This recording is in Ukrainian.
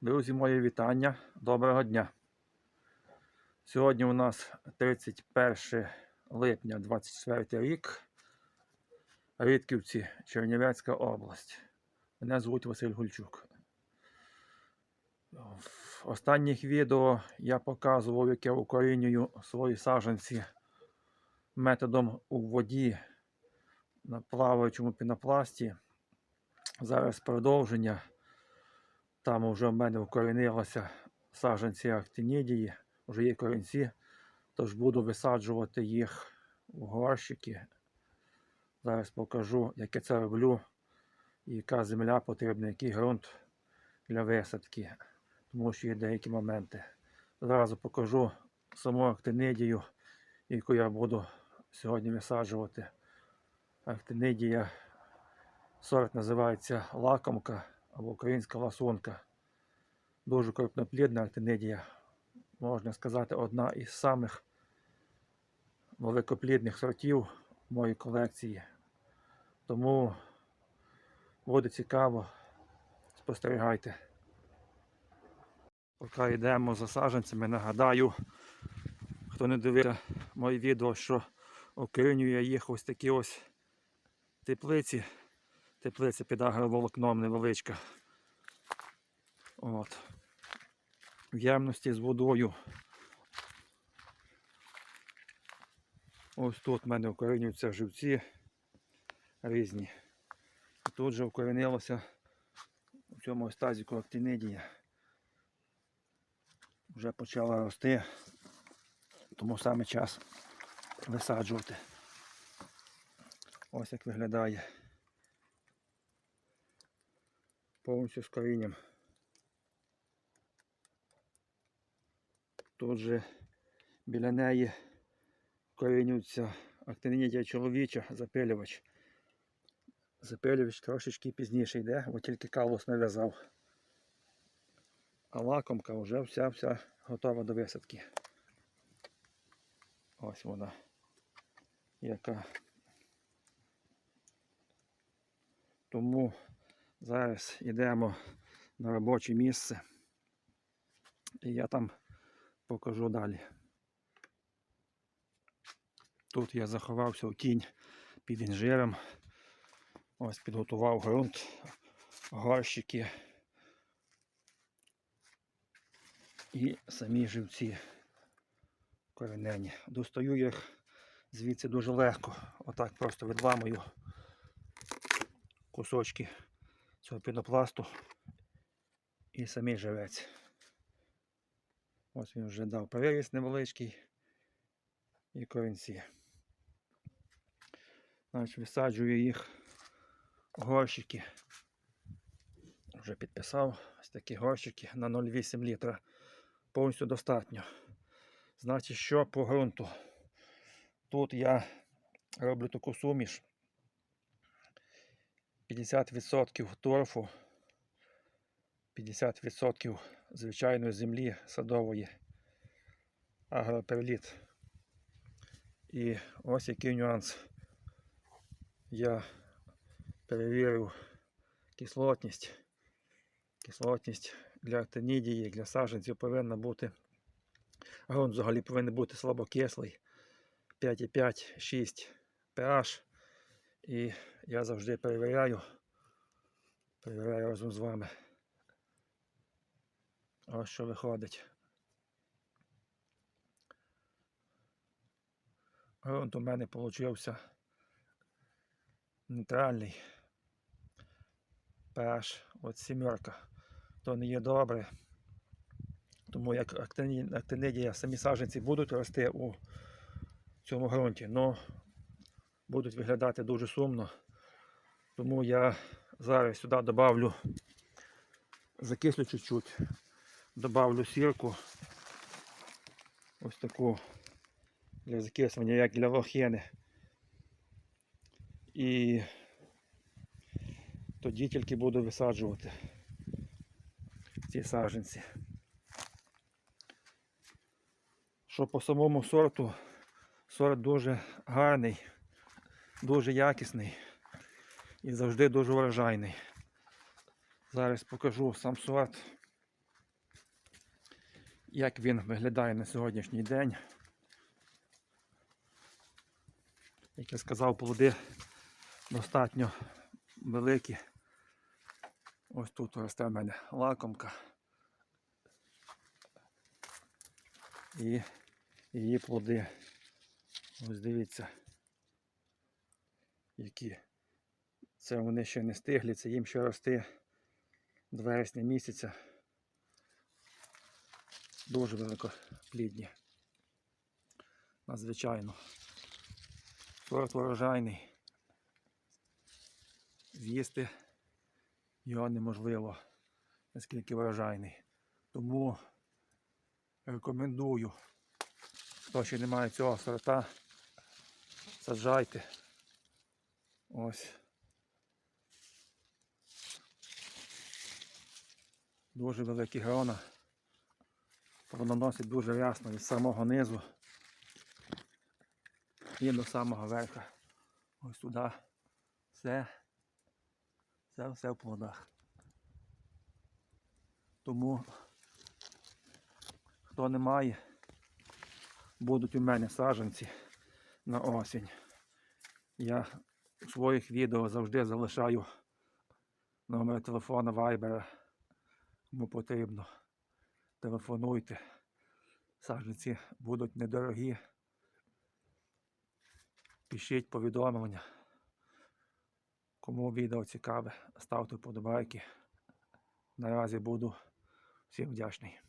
Друзі, мої вітання. Доброго дня. Сьогодні у нас 31 липня 24 рік. Рідківці, Чернівецька область. Мене звуть Василь Гульчук. В останніх відео я показував, як я укорінюю свої саджанці методом у воді на плаваючому пінопласті. Зараз продовження. Там вже в мене укорінилося саджанці актинідії, вже є корінці, тож буду висаджувати їх в горщики. Зараз покажу, як я це роблю, і яка земля потрібна, який ґрунт для висадки, тому що є деякі моменти. Зразу покажу саму актинидію, яку я буду сьогодні висаджувати. Актинидія сорт називається лакомка або українська ласунка. Дуже крупноплідна актинидія. Можна сказати, одна із самих великоплідних сортів моїй колекції. Тому буде цікаво, спостерігайте. Поки йдемо за саджанцями, нагадаю, хто не дивився мої відео, що окорінює їх ось такі ось теплиці. Теплиця під агроволокном невеличка. От. В ємності з водою. Ось тут в мене укорінюються живці різні. Тут же укорінилося у цьому ось тазіку актинидія. Вже почала рости, тому саме час висаджувати. Ось як виглядає. Повністю з корінням. Тут же біля неї корінюється актинідія чоловіча, запилювач. Запилювач трошечки пізніше йде, бо тільки калус нав'язав. А лакомка вже вся-вся готова до висадки. Ось вона. Яка. Тому зараз йдемо на робоче місце. І я там покажу далі. Тут я заховався в тінь під інжиром. Ось підготував ґрунт, горщики і самі живці коренені. Достаю їх звідси дуже легко. Отак просто відламую кусочки цього пінопласту і самий живець. Ось він вже дав переріз невеличкий і корінці. Значить, висаджую їх горщики. Вже підписав ось такі горщики на 0,8 літра. Повністю достатньо. Значить, що по ґрунту? Тут я роблю таку суміш. 50% торфу, 50% звичайної землі садової, агроперліт. І ось який нюанс. Я перевірив кислотність. Кислотність для актинідії, для саджанців повинна бути. Грунт взагалі повинен бути слабокислий. 5,5-6 pH. І я завжди перевіряю. Перевіряю разом з вами. Ось що виходить. Грунт у мене получився нейтральний. pH от сімерка. То не є добре. Тому як актинидія, самі саджанці будуть рости у цьому ґрунті, але будуть виглядати дуже сумно. Тому я зараз сюди добавлю, закислю чуть-чуть, добавлю сірку. Ось таку для закислення, як для лохини. І тоді тільки буду висаджувати ці саджанці. Що по самому сорту, сорт дуже гарний, дуже якісний і завжди дуже вражайний. Зараз покажу сам сорт. як він виглядає на сьогоднішній день. Як я сказав, плоди достатньо великі. Ось тут росте в мене лакомка. І її плоди. Ось дивіться, які. Це вони ще не стиглі, це їм ще рости до вересня місяця. Дуже великоплідні. Надзвичайно. Сорт урожайний. З'їсти його неможливо, наскільки врожайний. Тому рекомендую, хто ще не має цього сорта, саджайте. Ось. Дуже великі грона. Плодоносить дуже рясно від самого низу і до самого верха. Ось туди. Все. Все, все в плодах. Тому, хто не має, будуть у мене саджанці на осінь. Я у своїх відео завжди залишаю номер телефона Viber. Кому потрібно. Телефонуйте. Саджанці будуть недорогі. Пишіть повідомлення. Кому відео цікаве, ставте вподобайки. Наразі буду всім вдячний.